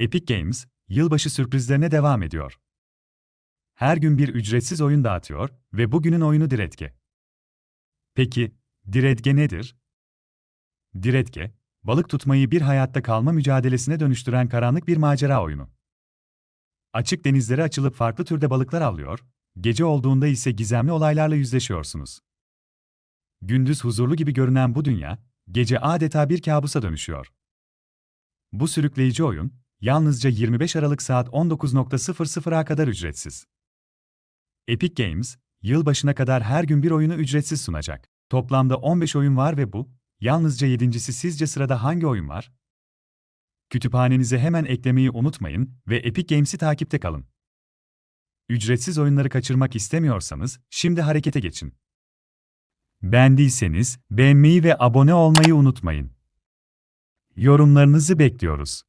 Epic Games, yılbaşı sürprizlerine devam ediyor. Her gün bir ücretsiz oyun dağıtıyor ve bugünün oyunu Diretke. Peki, Diretke nedir? Diretke, balık tutmayı bir hayatta kalma mücadelesine dönüştüren karanlık bir macera oyunu. Açık denizlere açılıp farklı türde balıklar avlıyor, gece olduğunda ise gizemli olaylarla yüzleşiyorsunuz. Gündüz huzurlu gibi görünen bu dünya, gece adeta bir kabusa dönüşüyor. Bu sürükleyici oyun, yalnızca 25 Aralık saat 19.00'a kadar ücretsiz. Epic Games, yılbaşına kadar her gün bir oyunu ücretsiz sunacak. Toplamda 15 oyun var ve bu, yalnızca yedincisi sizce sırada hangi oyun var? Kütüphanenize hemen eklemeyi unutmayın ve Epic Games'i takipte kalın. Ücretsiz oyunları kaçırmak istemiyorsanız, şimdi harekete geçin. Beğendiyseniz, beğenmeyi ve abone olmayı unutmayın. Yorumlarınızı bekliyoruz.